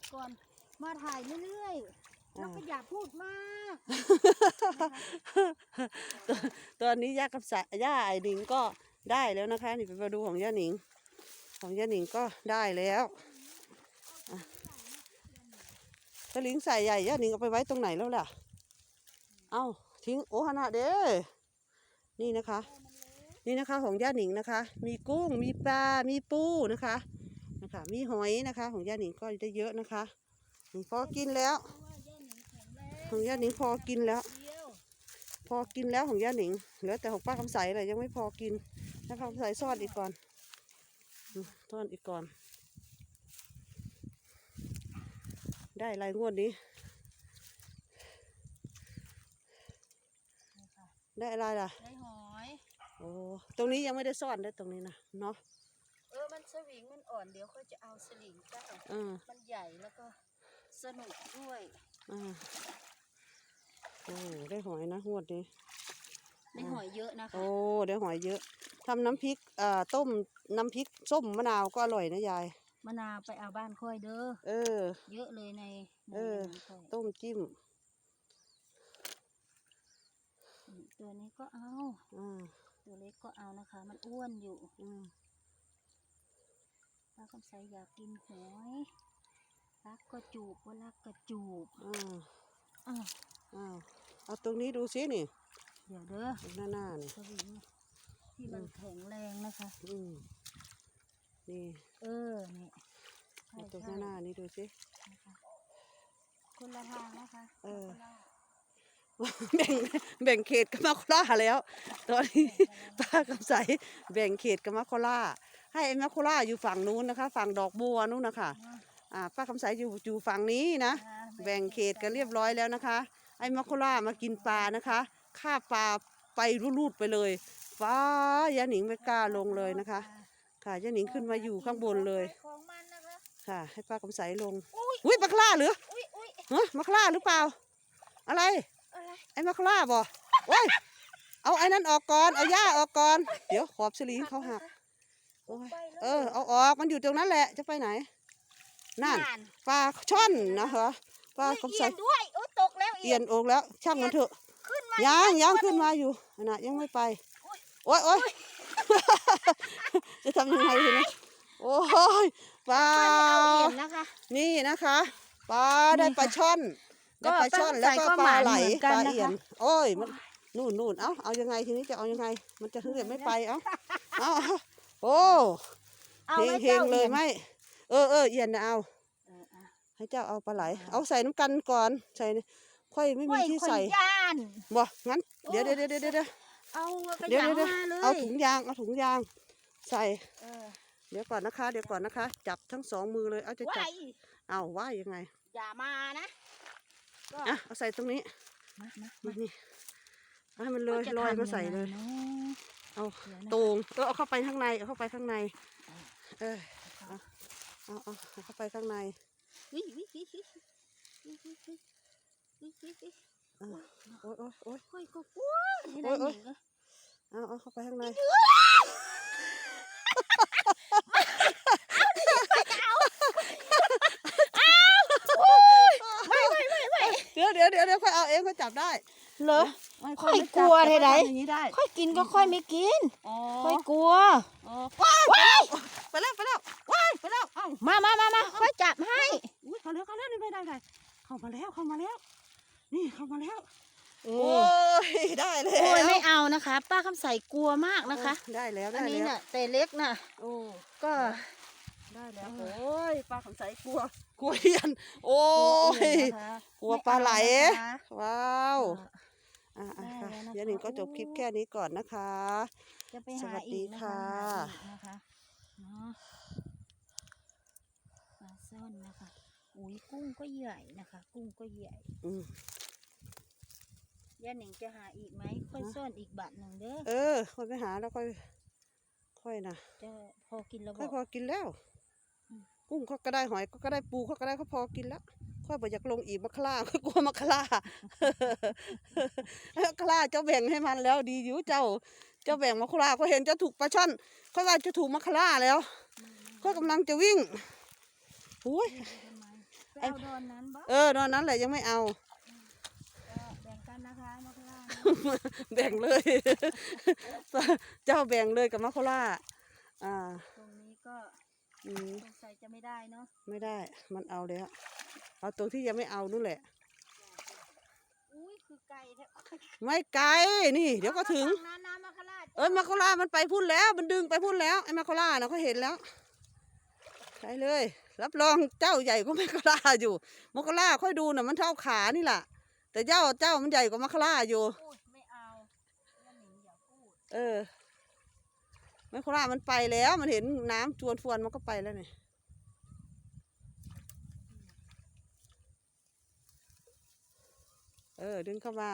ดก่อน มาถ่ายเรื่อยๆแล้วก็อย่าพูดมากตอนนี้ย่ากับสะย่าไอ้หนิงก็ได้แล้วนะคะ นี่ไปมาดูของย่าหนิง ของย่าหนิงก็ได้แล้วอะสลิงใส่ใหญ่ย่าหนิงเอาไปไว้ตรงไหนแล้วล่ะ เอ้าทิ้งโอ้ขนาดเด้นี่นะคะ นี่นะคะของย่าหนิงนะคะ มีกุ้งมีปลา มีปูนะคะ นะคะ มีหอยนะคะ ของย่าหนิงก็ได้เยอะนะคะนี่พอกินแล้ว ของย่าหนิงพอกินแล้วเดียวพอกินแล้วของย่าหนิงเหลือแต่ของป้าคำใสเลยยังไม่พอกินป้าคำใสซ่อนอีกก่อนอืมซ่อนอีกก่อน ได้อะไรงวดนี้ได้อะไรล่ะ ได้หอย โอ้ ตรงนี้ยังไม่ได้ซ่อนได้ตรงนี้นะ เนาะเออมัน สวิงมันอ่อนเดี๋ยวค่อยจะเอาสลิงจ้าอ่ามันใหญ่แล้วก็สนุกด้วยอ่าโอ้ได้หอยนะงวดนี้ ได้หอยเยอะนะคะ โอ้ได้หอยเยอะทำน้ำพริกอ่าต้มน้ำพริกส้มมะนาวก็อร่อยนะยาย มะนาวไปเอาบ้านค่อยเด้อ เออ เยอะเลยในในเออนั้นค่อยต้มจิ้มอืมตัวนี้ก็เอา อ่าตัวเล็กก็เอานะคะ มันอ้วนอยู่ อืม ป้าคำใสอยากกินหอยรักก็จูบว่ารักก็จูบอ่าอ้าวอ้าวเอาตรงนี้ดูซินี่เดี๋ยวเด้อตรงหน้าหน้านี่สวิงที่มันแข็งแรงนะคะ อืมนี่ เออ นี่ใช่เอาตรงหใช่น้าหน้านี่ดูซินะคะคนละทางนะคะ เออคนละ แบ่งแบ่งเขตกับมาโคล่าแล้ว ตอนนี้ป้ากับใสแบ่งเขตกับมาโคล่าให้ไอ้มาโคล่าอยู่ฝั่งนู้นนะคะ ฝั่งดอกบัวนู้นนะคะอะอ่าป้าคำใสอยู่อยู่ฝั่งนี้นะอะแบ่งเขตกันเรียบร้อยแล้วนะคะ ไอ้มาโคล่ามากินปลานะคะฆ่าปลาไปรูดๆไปเลยฟ้ายาหนิงไม่กล้าลงเลยนะคะ ค่ะยาหนิงขึ้นมาอยู่ข้างบนเลยของมันนะคะค่ะ ให้ป้าคำใสลงอุ้ยอุ้ยมะคล่าเหรืออุ้ยอุ้ยฮะมะคล่าหรือเปล่า อะไรอะ ไรไอ้มะคล่าบ่โอ้ยเอาไอ้นั่นออกก่อน เอาหญ้าออกก่อน เดี๋ยวขอบสลิงเขาหักโอ้ยไปลยเออ เอาออก มันอยู่ตรงนั้นแหละ จะไปไหน นั่นนั่นปลาช่อนนะคะปลาอุ้ยคำเอีใสยนด้วยโอ้ตกแล้วเอียนอกแล้ว ช่างมันเถอะขึ้นมายัอีงกยังตัวขึ้นหมาอยู่นะยังไม่ไป โอ๊ยโอ๊ยโอ๊ยจะทำยังไงทีนี้โอ้ยปลาเอียนนะคะนี่นะคะ ปลาได้ปลาช่อน ก็ได้ปลาช่อนตั้งแล้วก็ใจก็ปลาไหลหมายเหมือนกัปนลานะคะเอียนโอ้ยมันนู่นนู่นเอ้าเอายังไงทีนี้จะเอายังไง มันจะถึงเดี๋ยวไม่ไปเอ้าเอาเอาโอ้เอาเฮไว้งเฮจ้างเลยอีนไหมเออเออเอียนนะเอาเอออะให้เจ้าเอาปลาไหลอ่าเอาใส่น้ำกันก่อนใส่ค่อยไม่มีโอ้ยที่คนใส่ย่านบ่งั้นเดี๋ยวโอ้เดี๋ยวเดี๋ยวเดี๋ยวเดี๋ยวเอากระเดี๋ยวยางเดี๋ยวมาเลยเอาถุงยางเอาถุงยาง ใส่เออเดี๋ยวก่อนนะคะ เดี๋ยวก่อนนะคะ จับทั้งสองมือเลยเอาจะไหวจับเอาว่ายังไง อย่ามานะก็ อะเอาใส่ตรงนี้มามานี่ให้มันเลยลอยมาใส่เลย เอาตรงเออเอาเข้าไปข้างในเอาเข้าไปข้างใน เออเอาเอาเอาเข้าไปข้างในโอ้ยโอ้ยโอ้ยโอ้ยโอ้ยเอาเอาเข้าไปข้างใน ดี๋ยวเดี๋ยวค่อยเอาเองค่อยจับได้เหรอไม่ค่อยไม่จับกลัวแต่เท่าไหร่ทำอย่างนี้ได้ค่อยกินก็ค่อยไม่กินอ๋อค่อยกลัวอ๋อว้ายไปแล้วไปแล้วไปแล้วว้ายไปแล้วเอ้ามามามามาค่อยจับให้อุ้ยเข้าแล้วเข้าแล้วนี่ไม่ได้ได้เข้ามาแล้วเข้ามาแล้ว นี่เข้ามาแล้วโอ้โอ้ยได้แล้วโอ้ยไม่เอานะคะ ป้าคำใสกลัวมากนะคะโอ้ได้แล้วอัได้นนี้แล้วน่ะแต่เล็กน่ะโอ้ก็ ได้แล้วเออโอ้ยปลาคำใสกลัวกลัวเอียน โอ้ยนะคะกลัวปลาไหลม่เอานะคะว้าวเอออะอะได้ค่ะแล้วนะคะเดี๋ยวหนิงก็จบคลิปแค่นี้ก่อนนะคะ จะไปสหาวัสดีอีกนะคะค่ะหาอีกนะคะเนาะปลาซ่อนนะคะ อุ้ยกุ้งก็ใหญ่นะคะ กุ้งก็ใหญ่อืมย่าหนิงจะหาอีกไหมค่อยซ่อนอีกบาทหนึ่งเด้อ เออค่อยไปหาแล้วค่อย ค่อยนะจะพอกินแล้วบค่อยอกพอกินแล้วอืม กุ้งเขาก็ได้หอยเขาก็ได้ปูเขาก็ได้เขาพอกินแล้วค่อยบอกอยากลงอีกมะคล่าค่อยกลัวมะคล่ามะคล่าเจ้าแบ่งให้มันแล้วดีอยู่เจ้า เจ้าแบ่งมะคล่าเขาเห็นเจ้าถูกปลาช่อนเขาว่าจะถูกมะคล่าแล้วก็กำลังจะวิ่งอุ้ยทำไมไปเอาโดนนั้นบ่เออตอนนั้นแหละยังไม่เอาก็แบ่งกันนะคะมะขลานะแบ่งเลย เจ้าแบ่งเลยกับมัคโคล่าอ่าตรงนี้ก็ อืมสงสัยจะไม่ได้เนาะไม่ได้ มันเอาแล้ว เอาตรงที่ยังไม่เอานู่นแหละ อุ้ยคือไก่แท้ไม่ไกลนี่ เดี๋ยวก็ถึงฝั่น้ำน้ำมะขลาเอ้ยมาโคล่ามันไปพุ่นแล้ว มันดึงไปพุ่นแล้วไอ้มาโคล่าเราก็เห็นแล้วไปเลย รับรองเจ้าใหญ่กว่ามาโคล่าอยู่มาโคล่าค่อยดูน่ะมันเท่าขานี่แหละแต่เจ้าเจ้ามันใหญ่กว่ามาโคล่าอยู่ พูดไม่เอาแล้วหนิงอย่าพูด เออ มาโคล่ามันไปแล้ว มันเห็นน้ำจวนฟวนมันก็ไปแล้วเนี่ยเออ ดึงเข้ามา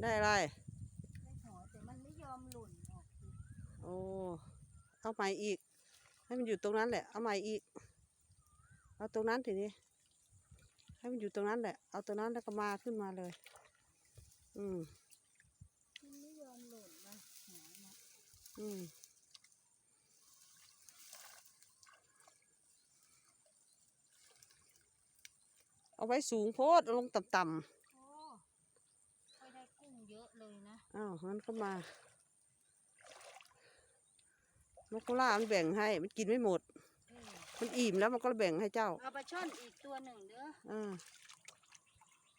ได้อะไรได้หอยแต่มันไม่ยอมหล่นออกสิโอ้ เอาใหม่อีก ให้มันอยู่ตรงนั้นแหละ เอาใหม่อีก เอาตรงนั้นทีนี้ ให้มันอยู่ตรงนั้นแหละ เอาตรงนั้นแล้วก็มาขึ้นมาเลย อืมมันไม่ยอมหล่นมาหอยนะอืมเอาไว้สูงโพดเอาลงต่ำโอ้ค่อยได้กุ้งเยอะเลยนะ ๆอ้าวงั้นก็มามะกุล่ามันแบ่งให้ มันกินไม่หมดเออ มันอิ่มแล้วมันก็แบ่งให้เจ้าเอาปลาช่อนอีกตัวหนึ่งเด้ออ่า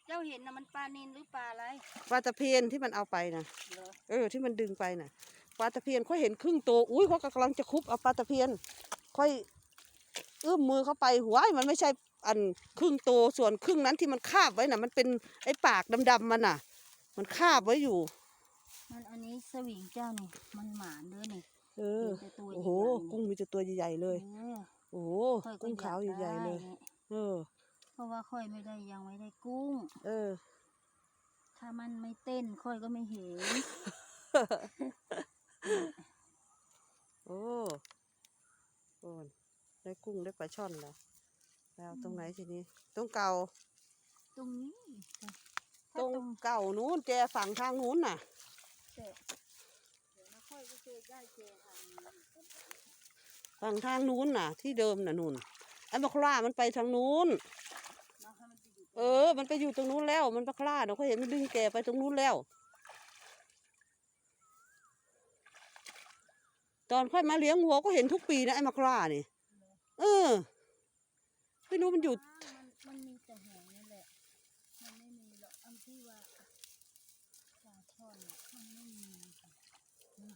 เจ้าเห็นนะมันปลานินหรือปลาอะไรปลาตะเพียนที่มันเอาไปนะเหรอเออที่มันดึงไปน่ะปลาตะเพียนเขาเห็นครึ่งตัวอุ้ยเขากำลังจะคุบเอาปลาตะเพียน ค่อยเอื้อมมือเข้าไปหัวายมันไม่ใช่อันครึ่งตัวส่วนครึ่งนั้นที่มันคาบไว้น่ะ มันเป็นไอ้ปากดำๆมันน่ะ มันคาบไว้อยู่ มันอันนี้สวิงเจ้านี่มันหมานเด้อนี่ เออเห็นแต่ตัวโอ้โหใญ่ๆ กุ้งมีแต่ตัวใหญ่ๆเลย เออ โอ้โหค่อยก็กุ้งขาวอยกใหญ่ๆเลยได้นี่เออ เพราะว่าค่อยไม่ได้ยังไม่ได้กุ้ง เออ ถ้ามันไม่เต้นค่อยก็ไม่เห็น โอ้โอนได้กุ้งได้ปลาช่อนแล้วแล้วตรงไหนทีนี้ ตรงเก่า ตรงนี้จ้ะตถ้ารงตรงเก่านู้นแจฝั่งทางนู้นน่ะ แต่เดี๋ยวนะค่อยก็เคยได้เจอทางนี้ ฝั่งทางนู้นน่ะ ที่เดิมน่ะนู่นไอ้มะคร่ามันไปทางนู้น เออ มันไปอยู่ตรงนู้นแล้ว มันมะคร่าเราก็เห็นมันดึงแกไปตรงนู้นแล้ว ตอนค่อยมาเลี้ยงวัวก็เห็นทุกปีนะไอ้มะคร่านี่ เออไม่รู้มันอยู่ อ่ามันมันมีแต่หอยนี่แหละ มันไม่มีหรอกอันที่ว่าปลาช่อนน่ะมันไม่มีค่ะนี่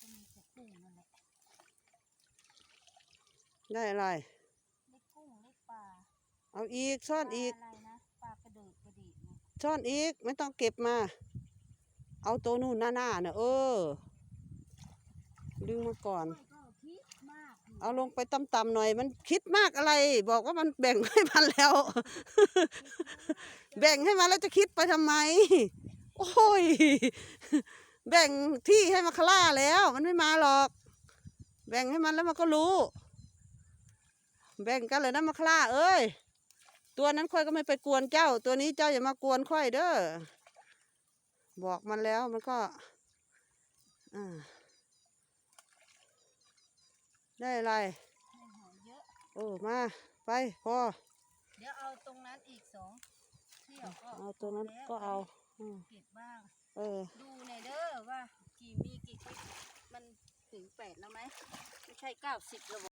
ก็มีแต่กุ้งนั่นแหละ ได้อะไรเล็กกุ้งเล็กปลาเอาอีกซ่อนอีก ปลาอะไรนะปลากระเดิดกระดิกนะซ่อนอีกไม่ต้องเก็บมา เอาตัวนู่นหน้าหน้าๆน่ะเออ ดึงมาก่อนค่อยก็คิดมากอยู่เอาลงไปต่ำๆหน่อย มันคิดมากอะไร บอกว่ามันแบ่งให้มันแล้ว แบ่งให้มันแล้วจะคิดไปทำไม โอ้ย แบ่งที่ให้มาคล่าแล้ว มันไม่มาหรอก แบ่งให้มันแล้วมันก็รู้ แบ่งกันเลยนะมาคล่าเอ้ย ตัวนั้นค่อยก็ไม่ไปกวนเจ้า ตัวนี้เจ้าอย่ามากวนค่อยเด้อ บอกมันแล้วมันก็อ่าได้อะไรให้หอยเยอะโอ้มา ไปพอ เดี๋ยวเอาตรงนั้นอีกสองเที่ยวก็เอาตัวนั้นแล้วก็เอาอืมเก็บบ้างเออ ดูในอยเด้อว่ากี่มีกี่คลิปมันถึงแปดแล้วไหมไม่ใช่เก้าสิบแล้วบ